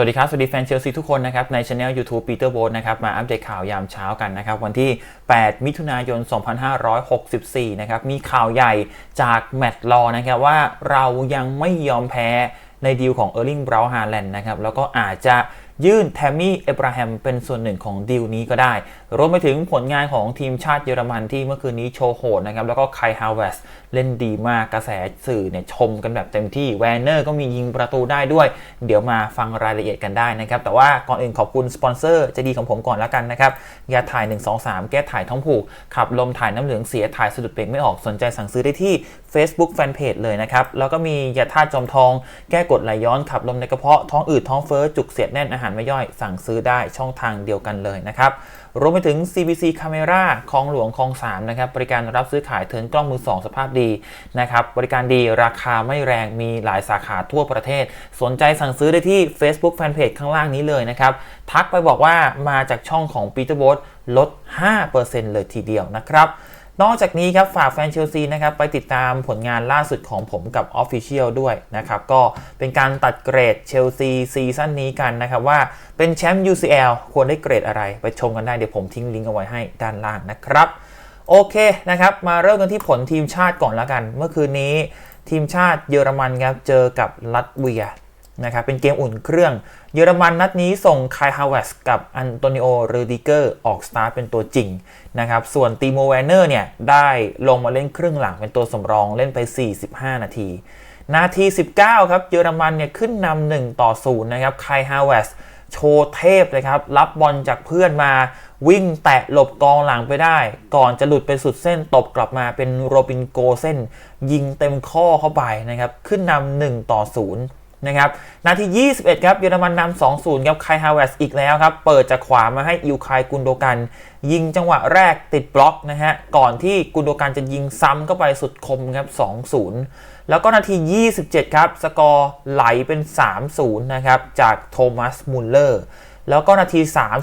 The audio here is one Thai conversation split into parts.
สวัสดีครับ สวัสดีแฟนเชลซีทุกคนนะครับ ในช anel YouTube Peter b o นะครับ มาอัปเดตข่าวยามเช้ากันนะครับ วันที่ 8 มิถุนายน 2564 นะครับ มีข่าวใหญ่จากแมตต์ลอนะครับ ว่าเรายังไม่ยอมแพ้ในดีลของเออร์ลิงบราวน์ฮาแลนด์นะครับ แล้วก็อาจจะยื่นแทมมี่เอบราฮัมเป็นส่วนหนึ่งของดีลนี้ก็ได้ รวมไปถึงผลงานของทีมชาติเยอรมันที่เมื่อคืนนี้โชว์โหดนะครับ แล้วก็ไคฮาวเวสเล่นดีมากกระแสสื่อเนี่ยชมกันแบบเต็มที่แวนเนอร์ก็มียิงประตูได้ด้วย เดี๋ยวมาฟังรายละเอียดกันได้นะครับ แต่ว่าก่อนอื่นขอบคุณสปอนเซอร์จะดีของผมก่อนแล้วกันนะครับยาถ่าย 123 แก้ถ่ายท้องผูก ขับลมถ่ายน้ำเหลืองเสียถ่ายสะดุดเปล่งไม่ออกสนใจสั่งซื้อได้ที่ Facebook Fanpage เลยนะครับแล้วก็มียาธาตุจอมทอง แก้กดไหลย้อนขับลมในกระเพาะท้องอืดท้องเฟ้อจุกเสียดแน่นอาหารไม่ย่อยสั่งซื้อได้ช่องทางเดียวกันเลยนะครับ รวมไปถึง CBC Camera คลองหลวงคลอง3นะครับบริการรับซื้อขายเทินกล้องมือ 2 สภาพดีนะครับบริการดีราคาไม่แรงมีหลายสาขาทั่วประเทศ สนใจสั่งซื้อได้ที่ Facebook Fanpage ข้างล่างนี้เลยนะครับ ทักไปบอกว่ามาจากช่องของ Peter b o t ลด 5%เลยทีเดียวนะครับ นอกจากนี้ครับฝากแฟนเชลซีนะครับไปติดตามผลงานล่าสุดของผมกับ Official ด้วยนะครับก็เป็นการตัดเกรดเชลซีซีซั่นนี้กันนะครับว่าเป็นแชมป์ UCL ควรได้เกรดอะไร ไปชมกันได้เดี๋ยวผมทิ้งลิงก์เอาไว้ให้ด้านล่างนะครับโอเคนะครับมาเริ่มกันที่ผลทีมชาติก่อนแล้วกัน เมื่อคืนนี้ทีมชาติเยอรมันครับเจอกับลัตเวีย นะครับเป็นเกมอุ่นเครื่อง เยอรมันนัดนี้ส่งคายฮาวเวสกับอันโตนิโอเรดิเกอร์ออกสตาร์ทเป็นตัวจริงนะครับส่วนตีโมแวนเนอร์เนี่ยได้ลงมาเล่นครึ่งหลังเป็นตัวสำรองเล่นไป 45 นาที นาที 19 ครับเยอรมันเนี่ยขึ้นนำ1ต่อ0นะครับคายฮาวเวสโชว์เทพเลยครับ รับบอลจากเพื่อนมาวิ่งแตะหลบกองหลังไปได้ ก่อนจะหลุดไปสุดเส้นตบกลับมาเป็นโรบินโกเส้น ยิงเต็มข้อเข้าไปนะครับ ขึ้นนำ1ต่อ0 นะครับ นาที 21 ครับ เยอรมันนำ2-0 ครับ ไคฮาวเวสอีกแล้วครับ เปิดจากขวามาให้อิวคายกุนโดกัน ยิงจังหวะแรกติดบล็อกนะฮะ ก่อนที่กุนโดกันจะยิงซ้ำเข้าไปสุดคมครับ 2-0 แล้วก็นาที 27 ครับ สกอร์ไหลเป็น 3-0 นะครับ จากโทมัส มุลเลอร์ แล้วก็นาที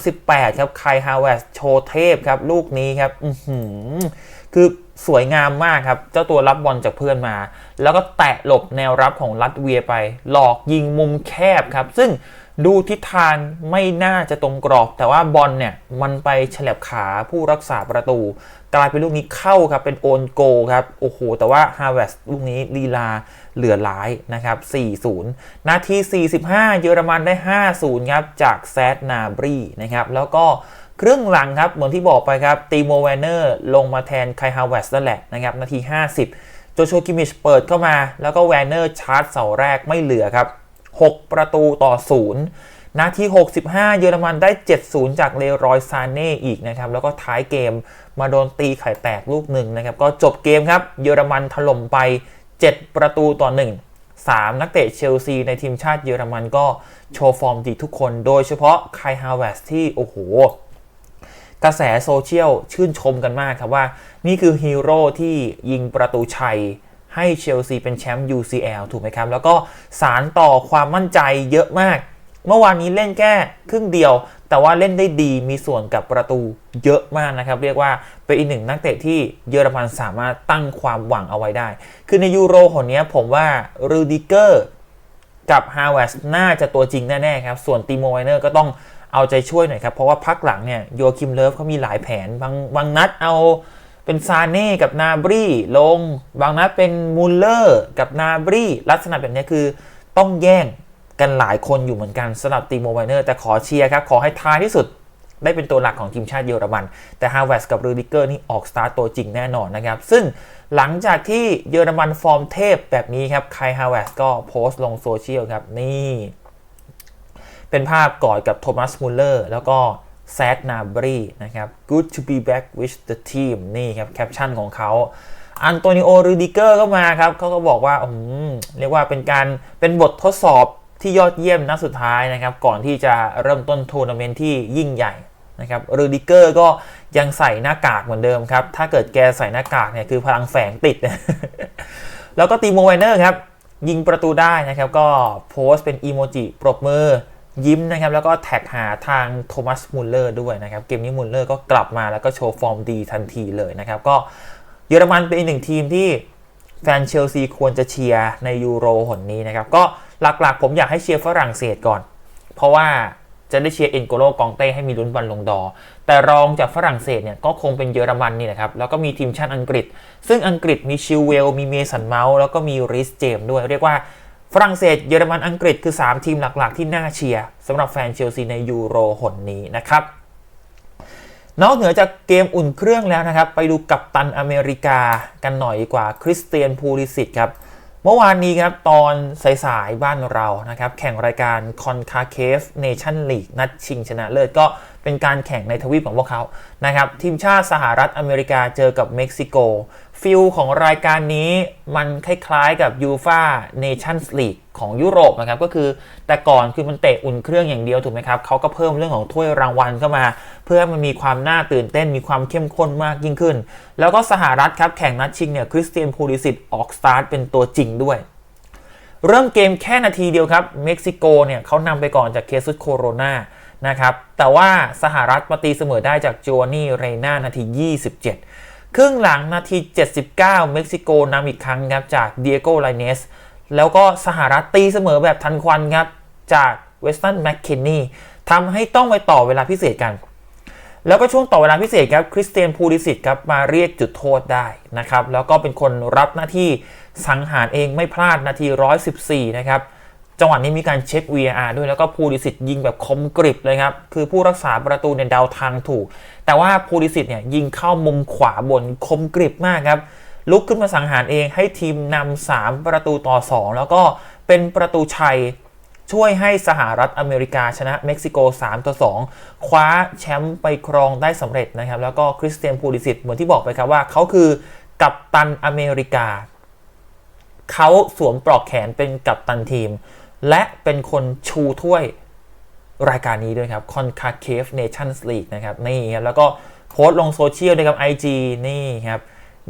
38 ครับ ไคฮาวเวสโชว์เทพครับ ลูกนี้ครับ อือหือคือ สวยงามมากครับ เจ้าตัวรับบอลจากเพื่อนมา แล้วก็แตะหลบแนวรับของลัตเวียไป หลอกยิงมุมแคบครับ ซึ่งดูทิศทางไม่น่าจะตรงกรอบ แต่ว่าบอลเนี่ยมันไปฉลับขาผู้รักษาประตู กลายเป็นลูกนี้เข้าครับเป็นโอนโกครับ โอ้โห แต่ว่าฮาเวสลูกนี้ลีลาเหลือหลายนะครับ 4-0 นาที 45 เยอรมันได้ 5-0 ครับ จากแซดนาบรีนะครับ แล้วก็ ครึ่งหลังครับ เหมือนที่บอกไปครับตีโมแวนเนอร์ลงมาแทนไคฮาวเวสนั่นแหละนะครับ นาที 50 โจโชกิมิชเปิดเข้ามา แล้วก็แวนเนอร์ชาร์จเสาแรกไม่เหลือครับ 6 ประตูต่อ 0 นาที 65 เยอรมันได้ 7-0 จากเลรอยซานเน่อีกนะครับ แล้วก็ท้ายเกมมาโดนตีไข่แตกลูกหนึ่งนะครับ ก็จบเกมครับ เยอรมันถล่มไป 7 ประตูต่อ 1 3 นักเตะเชลซีในทีมชาติเยอรมันก็โชว์ฟอร์มดีทุกคน โดยเฉพาะไคฮาวเวสที่ โอ้โห กระแสโซเชียลชื่นชมกันมากครับว่า นี่คือฮีโร่ที่ยิงประตูชัยให้เชลซีเป็นแชมป์ UCL ถูกไหมครับ แล้วก็สารต่อความมั่นใจเยอะมาก เมื่อวานนี้เล่นแค่ครึ่งเดียว แต่ว่าเล่นได้ดีมีส่วนกับประตูเยอะมากนะครับ เรียกว่าเป็นอีกหนึ่งนักเตะที่เยอรมันสามารถตั้งความหวังเอาไว้ได้ คือในยูโรคนนี้ผมว่ารูดิเกอร์กับฮาวเวสน่าจะตัวจริงแน่ๆครับ ส่วนติโมไวเนอร์ก็ต้อง เอาใจช่วยหน่อยครับ เพราะว่าพักหลังเนี่ยโยคิมเลิฟเขามีหลายแผน บางบางนัดเอาเป็นซาเน่กับนาบรีลง บางนัดเป็นมูลเลอร์กับนาบรีลักษณะแบบนี้คือต้องแย่งกันหลายคนอยู่เหมือนกันสำหรับตีโมไวเนอร์แต่ขอเชียร์ครับ ขอให้ท้ายที่สุดได้เป็นตัวหลักของทีมชาติเยอรมัน แต่ฮาวเวสกับรูดิเกอร์นี่ออกสตาร์ตตัวจริงแน่นอนนะครับ ซึ่งหลังจากที่เยอรมันฟอร์มเทพแบบนี้ครับไคฮาวเวสก็โพสต์ลงโซเชียลครับ นี่ เป็นภาพกอดกับโทมัสมูลเลอร์แล้วก็แซดนาบรีนะครับ good to be back with the team นี่ครับแคปชั่นของเขาอันโตนิโอรูดิเกอร์ก็มาครับเขาก็บอกว่าอืมเรียกว่าเป็นการเป็นบททดสอบที่ยอดเยี่ยมนัดสุดท้ายนะครับ ก่อนที่จะเริ่มต้นทัวร์นาเมนต์ที่ยิ่งใหญ่นะครับรูดิเกอร์ก็ยังใส่หน้ากากเหมือนเดิมครับ ถ้าเกิดแกใส่หน้ากากเนี่ยคือพลังแฝงติด แล้วก็ตีโมไวเนอร์ครับ ยิงประตูได้นะครับ ก็โพสต์เป็นอีโมจิปรบมือ ยิ้มนะครับแล้วก็แท็กหาทางโทมัสมุลเลอร์ด้วยนะครับเกมนี้มุลเลอร์ก็กลับมาแล้วก็โชว์ฟอร์มดีทันทีเลยนะครับก็เยอรมันเป็นอีกหนึ่งทีมที่แฟนเชลซีควรจะเชียร์ในยูโรหนนี้นะครับก็หลักๆ ผมอยากให้เชียร์ฝรั่งเศสก่อน เพราะว่าจะได้เชียร์เอ็นโกโลกองเต้ให้มีลุ้นบอลลงดอ แต่รองจากฝรั่งเศสเนี่ยก็คงเป็นเยอรมันนี่แหละครับ แล้วก็มีทีมชาติอังกฤษ ซึ่งอังกฤษมีชิลเวล มีเมสันเมาส์แล้วก็มีริสเจมด้วย เรียกว่า ฝรั่งเศสเยอรมันอังกฤษคือ 3 ทีมหลักๆ ที่น่าเชียร์สำหรับแฟนเชลซีในยูโรหนนี้นะครับ นอกเหนือจากเกมอุ่นเครื่องแล้วนะครับ ไปดูกัปตันอเมริกากันหน่อยดีกว่าคริสเตียนพูลิสิตครับเมื่อวานนี้ครับ ตอนสายๆบ้านเรานะครับ แข่งรายการคอนคาเคฟเนชั่นลีกนัดชิงชนะเลิศก็เป็นการแข่งในทวีปของพวกเขานะครับ ทีมชาติสหรัฐอเมริกาเจอกับเม็กซิโก ฟิลของรายการนี้มันคล้ายๆกับยูฟาเนชั่นส์ลีกของยุโรปนะครับก็คือแต่ก่อนคือมันเตะอุ่นเครื่องอย่างเดียวถูกไหมครับเขาก็เพิ่มเรื่องของถ้วยรางวัลเข้ามา เพื่อให้มันมีความน่าตื่นเต้นมีความเข้มข้นมากยิ่งขึ้น แล้วก็สหรัฐครับแข่งนัดชิงเนี่ยคริสเตียนพูลิสิตออกสตาร์ทเป็นตัวจริงด้วยเริ่มเกมแค่นาทีเดียวครับ เม็กซิโกเนี่ยเขานำไปก่อนจากเคซุสโคโรนานะครับ แต่ว่าสหรัฐมาตีเสมอได้จากโจนี่เรน่านาที 27 ครึ่งหลังนาที 79 เม็กซิโกนำอีกครั้งครับจากเดียโกไลเนสแล้วก็สหรัฐตีเสมอแบบทันควันครับจากเวสตันแมคเคนนีทำให้ต้องไปต่อเวลาพิเศษกัน แล้วก็ช่วงต่อเวลาพิเศษครับคริสเตียนพูลิสิตครับมาเรียกจุดโทษได้นะครับ แล้วก็เป็นคนรับหน้าที่สังหารเองไม่พลาดนาที 114 นะครับ จังหวะนี้มีการเช็ค VAR ด้วยแล้วก็พูลิสิตยิงแบบคมกริบเลยครับ คือผู้รักษาประตูเนี่ยเดาทางถูก แต่ว่าพูลิสิตเนี่ยยิงเข้ามุมขวาบนคมกริบมากครับ ลุกขึ้นมาสังหารเองให้ทีมนำ3ประตูต่อ 2 แล้วก็เป็นประตูชัยช่วยให้สหรัฐอเมริกาชนะเม็กซิโก 3 ต่อ 2 คว้าแชมป์ไปครองได้สำเร็จนะครับ แล้วก็คริสเตียนพูลิสิตเหมือนที่บอกไปครับว่าเขาคือกัปตันอเมริกา เขาสวมปลอกแขนเป็นกัปตันทีม และเป็นคนชูถ้วยรายการนี้ด้วยครับ CONCACAF Nations League นะครับนี่ครับแล้วก็โพสต์ลงโซเชียลด้วยครับ IG นี่ครับ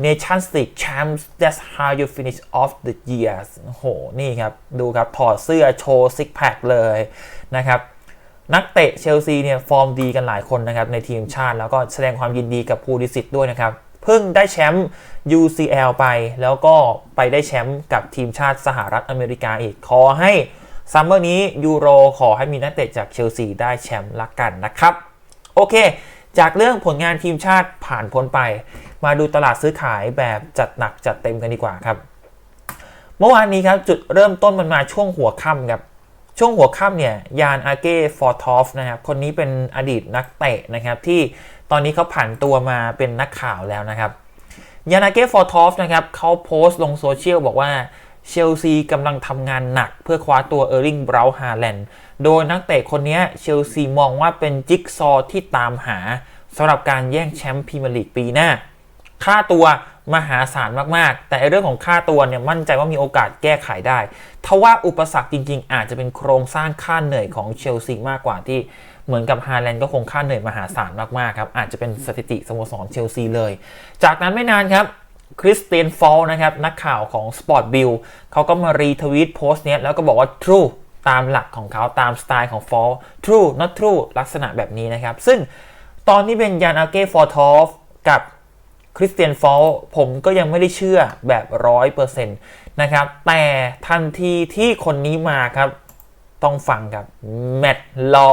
Nations League Champs that's how you finish off the year โอ้โหนี่ครับ ดูครับ ถอดเสื้อโชว์ซิกแพคเลยนะครับ นักเตะเชลซีเนี่ย ฟอร์มดีกันหลายคนนะครับ ในทีมชาติแล้วก็แสดงความยินดีกับพูลิสิตด้วยนะครับ เพิ่งได้แชมป์ UCL ไป แล้วก็ไปได้แชมป์กับทีมชาติสหรัฐอเมริกาอีก ขอให้ซัมเมอร์นี้ยูโรขอให้มีนักเตะจากเชลซีได้แชมป์ละกันนะครับ โอเค จากเรื่องผลงานทีมชาติผ่านพ้นไป มาดูตลาดซื้อขายแบบจัดหนักจัดเต็มกันดีกว่าครับ เมื่อวานนี้ครับจุดเริ่มต้นมันมาช่วงหัวค่ำครับ ช่วงหัวค่ำเนี่ยยานอาเก้ฟอร์ทอฟนะครับคนนี้เป็นอดีตนักเตะนะครับที่ตอนนี้เขาผันตัวมาเป็นนักข่าวแล้วนะครับยานาเก้ฟอร์ทอฟนะครับเขาโพสต์ลงโซเชียลบอกว่าเชลซีกำลังทำงานหนักเพื่อคว้าตัวเออร์ลิงบราวน์ฮาแลนด์โดยนักเตะคนนี้เชลซีมองว่าเป็นจิ๊กซอที่ตามหาสำหรับการแย่งแชมป์พรีเมียร์ลีกปีหน้า ค่าตัว มหาศาลมากๆ แต่เรื่องของค่าตัวเนี่ยมั่นใจว่ามีโอกาสแก้ไขได้ทว่าอุปสรรคจริง ๆ อาจจะเป็นโครงสร้างค่าเหนื่อยของเชลซีมากกว่าที่เหมือนกับฮาแลนด์ก็คงค่าเหนื่อยมหาศาลมากๆครับอาจจะเป็นสถิติสโมสรเชลซีเลย จากนั้นไม่นานครับคริสเตียนฟอลนะครับนักข่าวของ Sport Bill เขาก็มารีทวีตโพสต์เนี้ยแล้วก็บอกว่า true ตามหลักของเขาตามสไตล์ของฟอล true not true ลักษณะแบบนี้นะครับ ซึ่งตอนนี้เป็นยานอาเก้ฟอร์ทอฟกับ คริสเตียนฟอลผมก็ยังไม่ได้เชื่อแบบร้อยเปอร์เซ็นต์นะครับ แต่ทันทีที่คนนี้มาครับต้องฟังครับแมตต์ลอ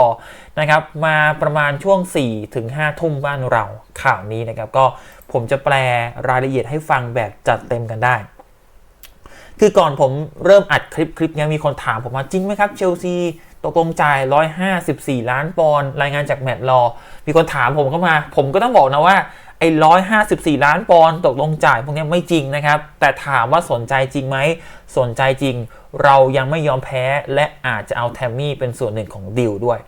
นะครับ มาประมาณช่วง 4 ถึง 5 ทุ่มบ้านเราข่าวนี้นะครับ ก็ผมจะแปลรายละเอียดให้ฟังแบบจัดเต็มกันได้ คือก่อนผมเริ่มอัดคลิปคลิปนี้มีคนถามผมว่าจริงไหมครับเชลซีตกลงจ่าย 154 ล้านปอนด์รายงานจากแมตลอมีคนถามผมเข้ามา ผมก็ต้องบอกนะว่า ไอ้154ล้านปอนด์ตกลงจ่ายพวกนี้ไม่จริงนะครับ แต่ถามว่าสนใจจริงไหม สนใจจริง เรายังไม่ยอมแพ้และอาจจะเอาแทมมี่เป็นส่วนหนึ่งของดิวด้วย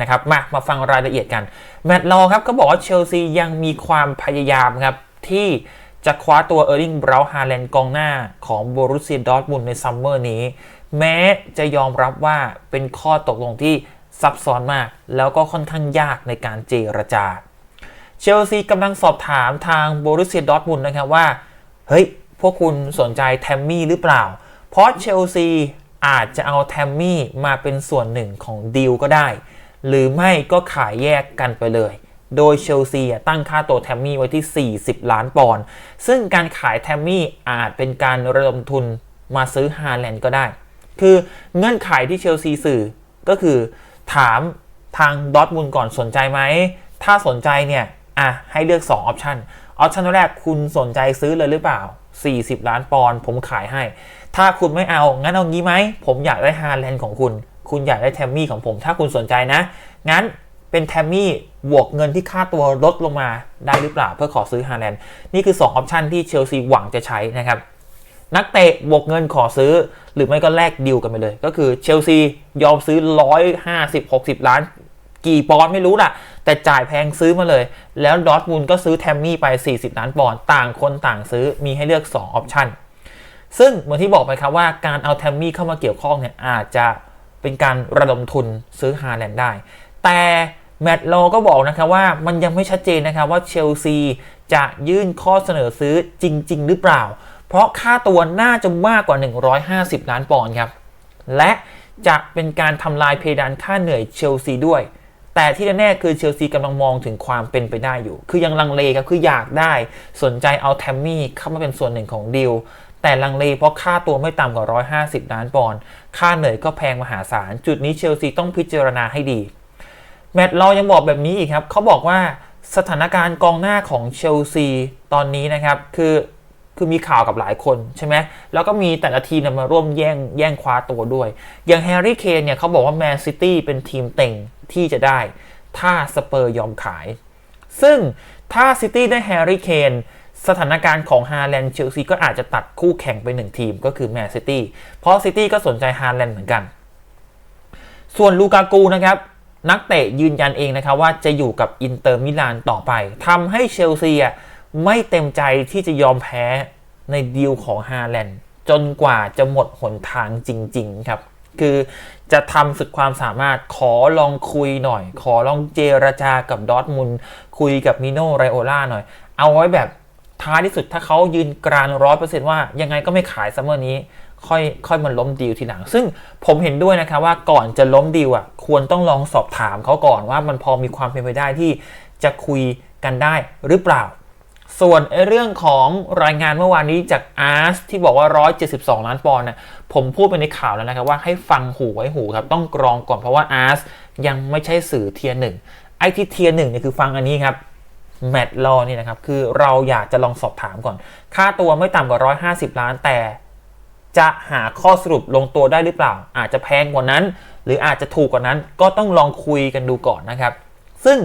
นะครับ มา มาฟังรายละเอียดกัน แมตต์ลอครับก็บอกว่าเชลซียังมีความพยายามครับ ที่จะคว้าตัวเออร์ลิงบราห์ฮาแลนด์กองหน้าของโบรุสเซียดอร์ทมุนในซัมเมอร์นี้ แม้จะยอมรับว่าเป็นข้อตกลงที่ซับซ้อนมาก แล้วก็ค่อนข้างยากในการเจรจา เชลซีกำลังสอบถามทางโบรุสเซียดอร์ทมุนนะครับว่า เฮ้ย พวกคุณสนใจแทมมี่หรือเปล่า เพราะเชลซีอาจจะเอาแทมมี่มาเป็นส่วนหนึ่งของดีลก็ได้ หรือไม่ก็ขายแยกกันไปเลย โดยเชลซีตั้งค่าตัวแทมมี่ไว้ที่ 40 ล้านปอนด์ซึ่งการขายแทมมี่อาจเป็นการระดมทุนมาซื้อฮาแลนด์ก็ได้ คือเงื่อนไขที่เชลซีสื่อก็คือถามทางดอทมุลก่อนสนใจไหม ถ้าสนใจเนี่ย อะให้เลือก 2 ออปชันออปชันแรกคุณสนใจซื้อเลยหรือเปล่า 40 ล้านปอนด์ผมขายให้ ถ้าคุณไม่เอา งั้นเอางี้ไหม ผมอยากได้ฮาแลนด์ของคุณ คุณอยากได้แทมมี่ของผม ถ้าคุณสนใจนะ งั้นเป็นแทมมี่บวกเงินที่ค่าตัวลดลงมาได้หรือเปล่า เพื่อขอซื้อฮาแลนด์นี่คือ 2 ออปชันที่เชลซีหวังจะใช้นะครับนักเตะบวกเงินขอซื้อ หรือไม่ก็แลกดีลกันไปเลย ก็คือเชลซียอมซื้อ 150 60 ล้าน กี่ปอนด์ไม่รู้ล่ะ แต่จ่ายแพงซื้อมาเลย แล้วดอทมุนก็ซื้อแทมมี่ไป 40 ล้านปอนด์ต่างคนต่างซื้อมีให้เลือก 2 ออปชันซึ่งเหมือนที่บอกไปครับว่าการเอาแทมมี่เข้ามาเกี่ยวข้องเนี่ยอาจจะเป็นการระดมทุนซื้อฮาแลนด์ได้ แต่แมตต์โลก็บอกนะครับว่ามันยังไม่ชัดเจนนะครับว่าเชลซีจะยื่นข้อเสนอซื้อจริง ๆ หรือเปล่า เพราะค่าตัวน่าจะมากกว่า 150 ล้านปอนด์ครับ และจะเป็นการทำลายเพดานค่าเหนื่อยเชลซีด้วย แต่ที่แน่ๆคือเชลซีกำลังมองถึงความเป็นไปได้อยู่ คือยังลังเลครับคืออยากได้สนใจเอาแทมมี่เข้ามาเป็นส่วนหนึ่งของดีลแต่ลังเลเพราะค่าตัวไม่ต่ำกว่า 150 ล้านปอนด์ค่าเหนื่อยก็แพงมหาศาล จุดนี้เชลซีต้องพิจารณาให้ดี แมตต์ลอยังบอกแบบนี้อีกครับเขาบอกว่าสถานการณ์กองหน้าของเชลซีตอนนี้นะครับ คือ คือมีข่าวกับหลายคนใช่ไหมแล้วก็มีแต่ละทีมเนี่ยมาร่วมแย่งแย่งคว้าตัวด้วย อย่างแฮร์รี่เคนเนี่ยเขาบอกว่าแมนซิตี้เป็นทีมเต็งที่จะได้ ถ้าสเปอร์ยอมขาย ซึ่งถ้าซิตี้ได้แฮร์รี่เคนสถานการณ์ของฮาแลนด์เชลซีก็อาจจะตัดคู่แข่งไปหนึ่งทีมก็คือแมนซิตี้ เพราะซิตี้ก็สนใจฮาแลนด์เหมือนกัน ส่วนลูกากูนะครับนักเตะยืนยันเองนะครับว่าจะอยู่กับอินเตอร์มิลานต่อไปทำให้เชลซีอะ ไม่เต็มใจที่จะยอมแพ้ในดีลของฮาแลนด์จนกว่าจะหมดหนทางจริง ๆ ครับ คือจะทำสุดความสามารถขอลองคุยหน่อย ขอลองเจรจากับดอทมุนคุยกับมิโนไรโอล่าหน่อย เอาไว้แบบท้ายที่สุดถ้าเขายืนกรานร้อยเปอร์เซ็นต์ว่ายังไงก็ไม่ขายซัมเมอร์นี้ค่อยค่อยมาล้มดีลทีหลัง ซึ่งผมเห็นด้วยนะครับว่าก่อนจะล้มดีลอะควรต้องลองสอบถามเขาก่อนว่ามันพอมีความเป็นไปได้ที่จะคุยกันได้หรือเปล่า ส่วนเรื่องของรายงานเมื่อวานนี้จากอาร์สที่บอกว่า 172 ล้านปอนด์นะผมพูดไปในข่าวแล้วนะครับว่าให้ฟังหูไว้หูครับ ต้องกรองก่อนเพราะว่าอาร์สยังไม่ใช่สื่อเทียร์หนึ่งไอที่เทียร์หนึ่งเนี่ยคือฟังอันนี้ครับแมตลอนี่นะครับคือเราอยากจะลองสอบถามก่อน ค่าตัวไม่ต่ำกว่า 150 ล้านแต่ จะหาข้อสรุปลงตัวได้หรือเปล่า อาจจะแพงกว่านั้น หรืออาจจะถูกกว่านั้นก็ต้องลองคุยกันดูก่อนนะครับ ซึ่ง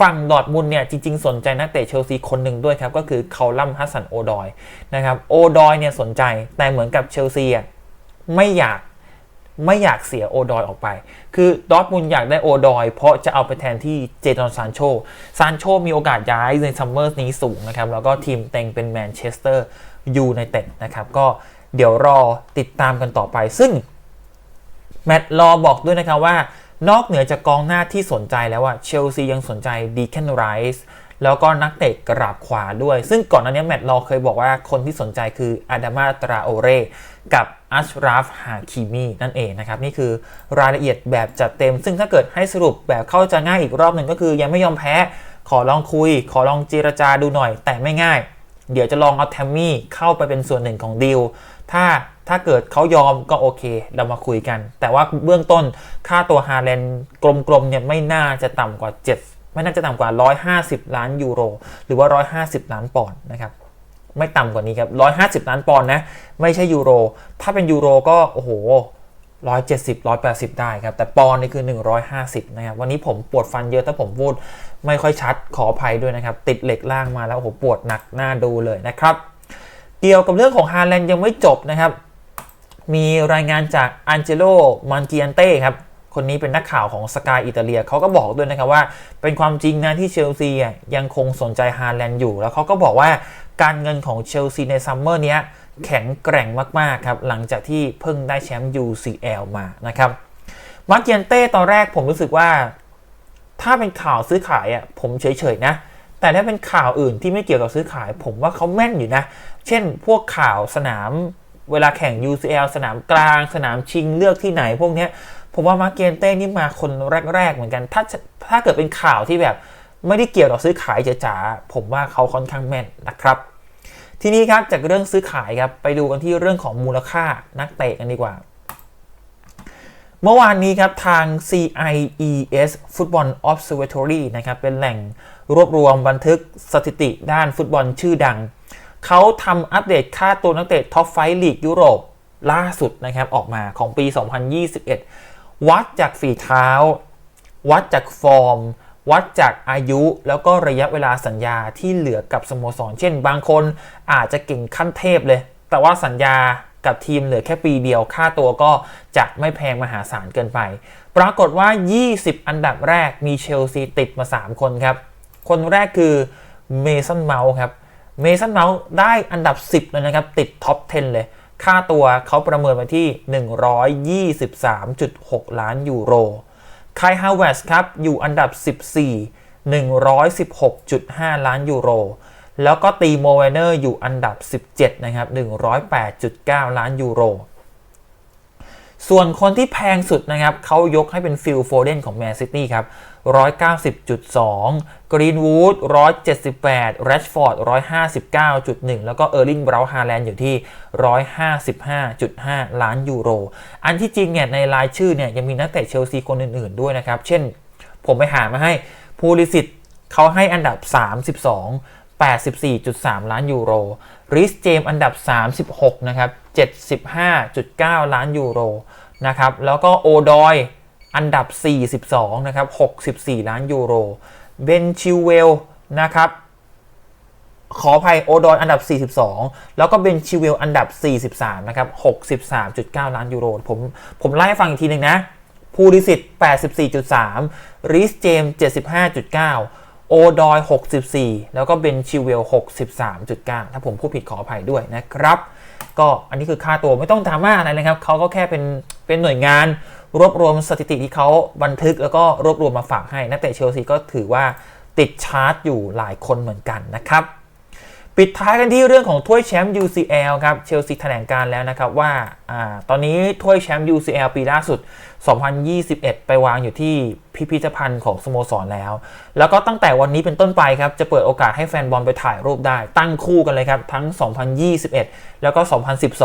ฝั่งดอร์ทมุนเนี่ยจริงๆ สนใจนักเตะเชลซีคนหนึ่งด้วยครับ ก็คือเคาลัมฮัสซันโอดอยนะครับโอดอยเนี่ยสนใจแต่เหมือนกับเชลซีไม่อยากไม่อยากเสียโอดอยออกไป คือดอร์ทมุนอยากได้โอดอยเพราะจะเอาไปแทนที่เจดอนซานโชซานโชมีโอกาสย้ายในซัมเมอร์นี้สูงนะครับ แล้วก็ทีมเต็งเป็นแมนเชสเตอร์ยูไนเต็ดนะครับ ก็เดี๋ยวรอติดตามกันต่อไป ซึ่งแมตต์ลอบอกด้วยนะครับว่า นอกเหนือจากกองหน้าที่สนใจแล้วอะเชลซียังสนใจดีแคนไรส์แล้วก็นักเตะกราบขวาด้วย ซึ่งก่อนหน้านี้แมตต์ลอเคยบอกว่าคนที่สนใจคืออาดามาตราโอเรกับอัชราฟฮาคิมีนั่นเองนะครับ นี่คือรายละเอียดแบบจัดเต็ม ซึ่งถ้าเกิดให้สรุปแบบเข้าใจง่ายอีกรอบหนึ่งก็คือยังไม่ยอมแพ้ ขอลองคุย ขอลองเจรจาดูหน่อยแต่ไม่ง่าย เดี๋ยวจะลองเอาแทมมี่เข้าไปเป็นส่วนหนึ่งของดีล ถ้าถ้าเกิดเขายอมก็โอเค เรามาคุยกัน แต่ว่าเบื้องต้นค่าตัวฮาแลนด์กลมๆเนี่ยไม่น่าจะต่ำกว่า 7 ไม่น่าจะต่ำกว่า 150 ล้านยูโร หรือว่า 150 ล้านปอนด์นะครับไม่ต่ำกว่านี้ครับ 150 ล้านปอนด์นะ ไม่ใช่ยูโร ถ้าเป็นยูโรก็ โอ้โห 170 180 ได้ครับ แต่ปอนด์นี่คือ 150 นะครับ วันนี้ผมปวดฟันเยอะถ้าผมพูดไม่ค่อยชัดขออภัยด้วยนะครับ ติดเหล็กล่างมาแล้วโอ้โหปวดหนักหน้าดูเลยนะครับ เกี่ยวกับเรื่องของฮาแลนด์ยังไม่จบนะครับ มีรายงานจากอันเจโลมันกิอันเต้ครับ คนนี้เป็นนักข่าวของสกายอิตาเลียเขาก็บอกด้วยนะครับว่า เป็นความจริงนะที่เชลซียังคงสนใจฮาแลนด์อยู่ แล้วเขาก็บอกว่าการเงินของเชลซีในซัมเมอร์เนี้ยแข็งแกร่งมากๆครับ หลังจากที่เพิ่งได้แชมป์ UCL มานะครับมาร์กิอันเต้ตอนแรกผมรู้สึกว่า ถ้าเป็นข่าวซื้อขายอะผมเฉยๆนะ แต่ถ้าเป็นข่าวอื่นที่ไม่เกี่ยวกับซื้อขาย ผมว่าเขาแม่นอยู่นะ เช่น พวกข่าวสนามเวลาแข่ง UCL สนามกลาง สนามชิงเลือกที่ไหนพวกนี้ผมว่ามาเกนเต้นี่มาคนแรก ๆ เหมือนกัน ถ้าถ้าเกิดเป็นข่าวที่แบบไม่ได้เกี่ยวกับซื้อขายจ๋าๆผมว่าเขาค่อนข้างแม่นนะครับ ทีนี้ครับจากเรื่องซื้อขายครับไปดูกันที่เรื่องของมูลค่านักเตะกันดีกว่า เมื่อวานนี้ครับทาง CIES Football Observatory นะครับเป็นแหล่ง รวบรวมบันทึกสถิติด้านฟุตบอลชื่อดัง เขาทำอัปเดตค่าตัวนักเตะท็อปไฟลีกยุโรปล่าสุดนะครับออกมาของปี 2021 วัดจากฝีเท้า วัดจากฟอร์ม วัดจากอายุแล้วก็ระยะเวลาสัญญาที่เหลือกับสโมสร เช่น บางคนอาจจะเก่งขั้นเทพเลย แต่ว่าสัญญากับทีมเหลือแค่ปีเดียวค่าตัวก็จะไม่แพงมหาศาลเกินไป ปรากฏว่า 20 อันดับแรกมีเชลซีติดมา 3 คนครับ คนแรกคือเมสันเมาส์ครับเมสันเมาส์ได้อันดับ 10 เลยนะครับ ติดท็อป 10 เลย ค่าตัวเขาประเมินมาที่ 123.6 ล้านยูโรไคฮาวเวสครับ อยู่อันดับ 14 116.5 ล้านยูโร แล้วก็ตีโมเวเนอร์อยู่อันดับ 17 นะครับ 108.9 ล้านยูโร ส่วนคนที่แพงสุดนะครับเขายกให้เป็นฟิลโฟเดนของแมนซิตี้ครับ 190.2กรีนวูด178แรชฟอร์ด159.1 แล้วก็เออร์ลิงบราวฮาแลนด์อยู่ที่ 155.5 ล้านยูโร อันที่จริงเนี่ยในรายชื่อเนี่ยยังมีนักเตะเชลซีคนอื่นๆด้วยนะครับ เช่นผมไปหามาให้พูลิสิตเขาให้อันดับ 32 84.3 ล้านยูโรริสเจมอันดับ 36 นะครับ 75.9 ล้านยูโรนะครับ แล้วก็โอดอย อันดับ 42 นะครับ 64 ล้านยูโร เบนชิวเวล นะครับ ขออภัยโอดอยอันดับ 42 แล้วก็เบนชิวเวลอันดับ 43 นะครับ 63.9 ล้านยูโร ผม ผมไล่ให้ฟังอีกทีหนึ่งนะ พูลิสิต84.3 ริสเจม 75.9 โอดอย 64 แล้วก็เบนชิวเวล 63.9 ถ้าผมพูดผิดขออภัยด้วยนะครับ ก็อันนี้คือค่าตัวไม่ต้องดราม่าอะไรเลยครับ เขาก็แค่เป็น เป็นหน่วยงาน รวบรวมสถิติที่เขาบันทึกแล้วก็รวบรวมมาฝากให้นักเตะเชลซีก็ถือว่าติดชาร์ตอยู่หลายคนเหมือนกันนะครับ ปิดท้ายกันที่เรื่องของถ้วยแชมป์ UCL ครับเชลซีแถลงการแล้วนะครับว่าอาตอนนี้ถ้วยแชมป์ UCL ปีล่าสุด 2021 ไปวางอยู่ที่พิพิธภัณฑ์ของสโมสรแล้ว แล้วก็ตั้งแต่วันนี้เป็นต้นไปครับ จะเปิดโอกาสให้แฟนบอลไปถ่ายรูปได้ ตั้งคู่กันเลยครับ ทั้ง 2021 แล้วก็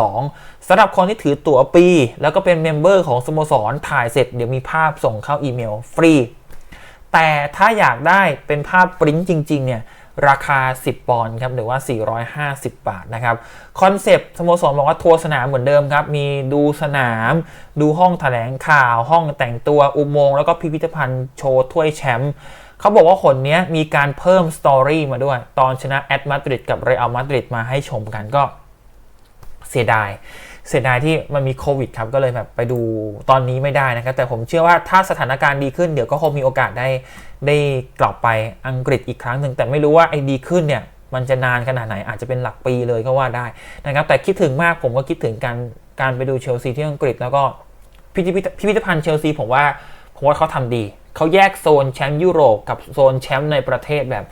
2012สำหรับคนที่ถือตั๋วปี แล้วก็เป็นเมมเบอร์ของสโมสรถ่ายเสร็จเดี๋ยวมีภาพส่งเข้าอีเมลฟรีแต่ถ้าอยากได้เป็นภาพปริ้นจริง ๆ เนี่ย ราคา 10 ปอนด์ครับหรือว่า 450 บาทนะครับคอนเซปต์สโมสรบอกว่าทัวร์สนามเหมือนเดิมครับ มีดูสนาม ดูห้องแถลงข่าว ห้องแต่งตัวอุโมงค์แล้วก็พิพิธภัณฑ์โชว์ถ้วยแชมป์เขาบอกว่าคนนี้มีการเพิ่มสตอรี่มาด้วย ตอนชนะแอตมาดริดกับเรอัลมาดริดมาให้ชมกันก็เสียดาย เสียดายที่มันมีโควิดครับก็เลยแบบไปดูตอนนี้ไม่ได้นะครับแต่ผมเชื่อว่าถ้าสถานการณ์ดีขึ้นเดี๋ยวก็คงมีโอกาสได้ได้กลับไปอังกฤษอีกครั้งหนึ่งแต่ไม่รู้ว่าไอ้ดีขึ้นเนี่ยมันจะนานขนาดไหนอาจจะเป็นหลักปีเลยก็ว่าได้นะครับแต่คิดถึงมากผมก็คิดถึงการการไปดูเชลซีที่อังกฤษแล้วก็พิพิธพิพิธภัณฑ์เชลซีผมว่าผมว่าเขาทำดี เขาแยกโซนแชมป์ยุโรปกับโซนแชมป์ในประเทศแบบ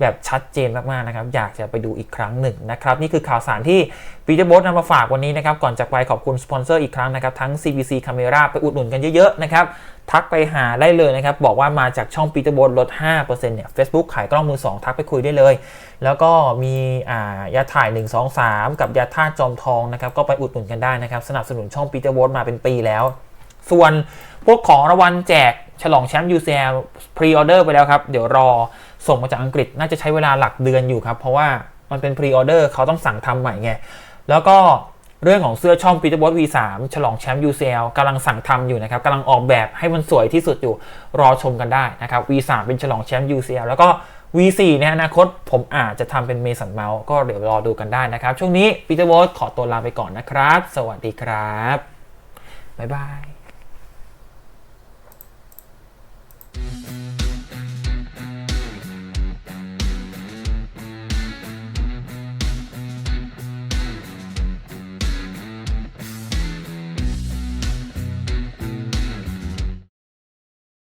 แบบชัดเจนมากๆนะครับ อยากจะไปดูอีกครั้งหนึ่งนะครับ นี่คือข่าวสารที่ปีเตอร์โบสนำมาฝากวันนี้นะครับ ก่อนจากไปขอบคุณสปอนเซอร์อีกครั้งนะครับ ทั้ง CBC Camera ไปอุดหนุนกันเยอะๆนะครับ ทักไปหาได้เลยนะครับ บอกว่ามาจากช่องปีเตอร์โบสลด 5%เนี่ย Facebook ขายกล้องมือ 2 ทักไปคุยได้เลย แล้วก็มีายาถ่าย 1 2 3 กับยาท่าจอมทองนะครับก็ไปอุดหนุนกันได้นะครับ สนับสนุนช่องปีเตอร์โบสมาเป็นปีแล้ว ส่วนพวกของรางวัลแจกฉลองแชมป์ UCL พรีออเดอร์ไปแล้วครับเดี๋ยวรอ ส่งมาจากอังกฤษน่าจะใช้เวลาหลักเดือนอยู่ครับ เพราะว่ามันเป็นพรีออเดอร์เขาต้องสั่งทำใหม่ไง แล้วก็เรื่องของเสื้อช่องปีเตอร์บอส V3 ฉลองแชมป์ UCL กำลังสั่งทำอยู่นะครับกำลังออกแบบให้มันสวยที่สุดอยู่รอชมกันได้นะครับ V3 เป็นฉลองแชมป์ UCL แล้วก็ V4 ในอนาคตผมอาจจะทำเป็นเมสันเมาส์ก็เดี๋ยวรอดูกันได้นะครับ ช่วงนี้ปีเตอร์บอสขอตัวลาไปก่อนนะครับ สวัสดีครับบ๊ายบาย